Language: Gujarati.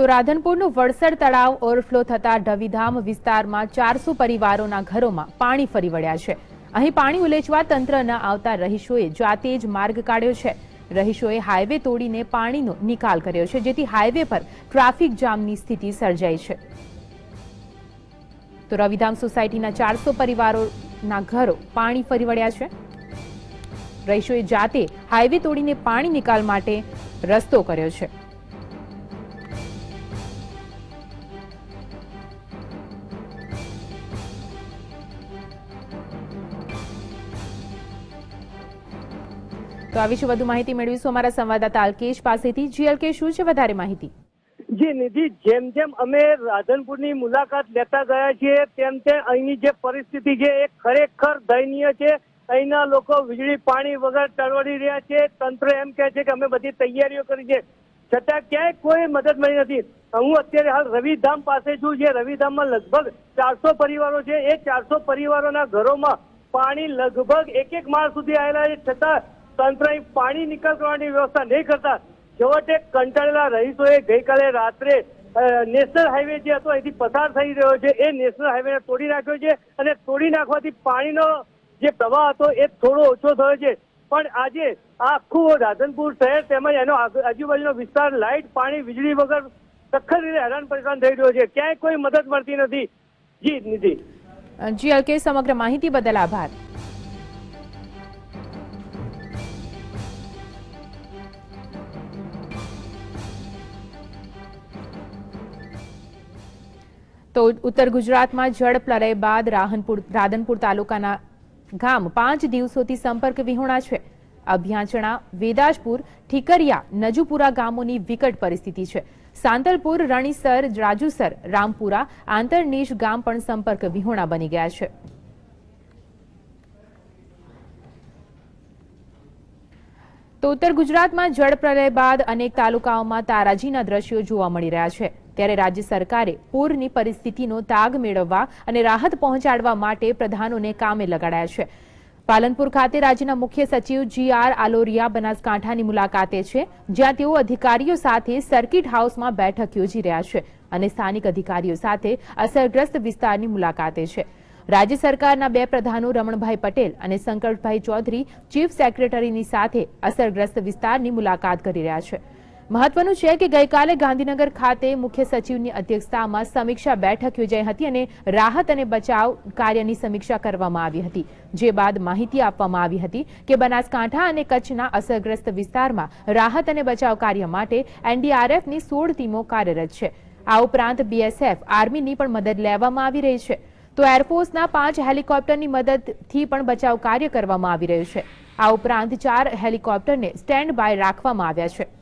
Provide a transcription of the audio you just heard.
તો રાધનપુરનું વડસર તળાવ ઓવરફ્લો થતા ઢવીધામ વિસ્તારમાં ચારસો પરિવારોના ઘરોમાં પાણી ફરી વળ્યા છે. અહીં પાણી ઉલેચવા તંત્ર ન આવતા રહીશોએ જાતે જ માર્ગ કાઢ્યો છે. રહીશોએ હાઈવે તોડીને પાણીનો નિકાલ કર્યો છે, જેથી હાઈવે પર ટ્રાફિક જામની સ્થિતિ સર્જાઈ છે. તો રવિધામ સોસાયટીના ચારસો પરિવારોના ઘરો પાણી ફરી વળ્યા છે. રહીશોએ જાતે હાઈવે તોડીને પાણી નિકાલ માટે રસ્તો કર્યો છે. તો આ વિશે વધુ માહિતી મેળવીશું અમારા સંવાદદાતા અલ્કેશ પાસેથી. જી અલ્કેશ, શું છે વધારે માહિતી? જી નિધિ, જેમ જેમ અમે રાધનપુરની મુલાકાત લેતા ગયા છીએ, તેમ તેમ અહીંની જે પરિસ્થિતિ છે એ ખરેખર દયનીય છે. અહીંના લોકો વીજળી, પાણી વગર ટળવડી રહ્યા છે. તંત્ર એમ કહે છે કે અમે બધી તૈયારીઓ કરી છે. છતાં ક્યાંય કોઈ મદદ મળી નથી. હું અત્યારે હાલ રવિધામ પાસે છું, જે રવિધામમાં લગભગ ચારસો પરિવારો છે. એ ચારસો પરિવારોના ઘરોમાં પાણી લગભગ એક એક માળ સુધી આવેલા છે. છતાં તંત્ર પાણી નિકાલ કરવાની વ્યવસ્થા નહીં કરતા, છેવટે કંટાળેલા રહીશોએ ગઈકાલે રાત્રે નેશનલ હાઈવે જે હતો અહીંથી પસાર થઈ રહ્યો છે, એ નેશનલ હાઈવે તોડી નાખ્યો છે અને તોડી નાખવાથી પાણીનો જે પ્રવાહ હતો એ થોડો ઓછો થયો છે. પણ આજે આખું રાધનપુર શહેર તેમજ એનો આજુ- આજુબાજુનો વિસ્તાર લાઇટ, પાણી, વીજળી વગર સખત રીતે હેરાન પરેશાન થઈ રહ્યો છે. ક્યાંય કોઈ મદદ મળતી નથી. જી, નિધિ. જી, અલ્કેશ, સમગ્ર માહિતી બદલ આભાર. તો ઉત્તર ગુજરાતમાં જળ પ્રલય બાદ રાહનપુર, રાધનપુર તાલુકાના ગામ પાંચ દિવસોથી સંપર્ક વિહોણા છે. અભ્યાંચણા વેદાજપુર, ઠીકરિયા, નજુપુરા ગામોની વિકટ પરિસ્થિતિ છે. સાંતલપુર, રણીસર, રાજુસર, રામપુરા આંતરનીશ ગામ પણ સંપર્ક વિહોણા બની ગયા છે. તો ઉત્તર ગુજરાતમાં જળ પ્રલય બાદ અનેક તાલુકાઓમાં તારાજીના દ્રશ્યો જોવા મળી રહ્યા છે. ત્યારે રાજ્ય સરકારે પૂરની પરિસ્થિતિનો તાગ મેળવવા અને રાહત પહોંચાડવા માટે પ્રધાનોને કામે લગાડ્યા છે. પાલનપુર ખાતે રાજ્યના મુખ્ય સચિવ જી આર આલોરિયા બનાસકાંઠાની મુલાકાતે છે, જ્યાં તેઓ અધિકારીઓ સાથે સર્કિટ હાઉસમાં બેઠક યોજી રહ્યા છે અને સ્થાનિક અધિકારીઓ સાથે અસરગ્રસ્ત વિસ્તારની મુલાકાતે છે. રાજ્ય સરકારના બે પ્રધાનો રમણભાઈ પટેલ અને સંકટભાઈ ચૌધરી ચીફ સેક્રેટરીની સાથે અસરગ્રસ્ત વિસ્તારની મુલાકાત કરી રહ્યા છે. મહત્વનું છે કે ગઈકાલે ગાંધીનગર ખાતે મુખ્ય સચિવની અધ્યક્ષતામાં સમીક્ષા બેઠક યોજાઈ હતી અને રાહત અને બચાવ કાર્યની સમીક્ષા કરવામાં આવી હતી, જે બાદ માહિતી આપવામાં આવી હતી કે બનાસકાંઠા અને કચ્છના અસરગ્રસ્ત વિસ્તારમાં રાહત અને બચાવ કાર્ય માટે એનડીઆરએફની સોળ ટીમો કાર્યરત છે. આ ઉપરાંત બીએસએફ, આર્મીની પણ મદદ લેવામાં આવી રહી છે. તો એરફોર્સના પાંચ હેલિકોપ્ટરની મદદથી પણ બચાવ કાર્ય કરવામાં આવી રહ્યું છે. આ ઉપરાંત ચાર હેલિકોપ્ટરને સ્ટેન્ડ બાય રાખવામાં આવ્યા છે.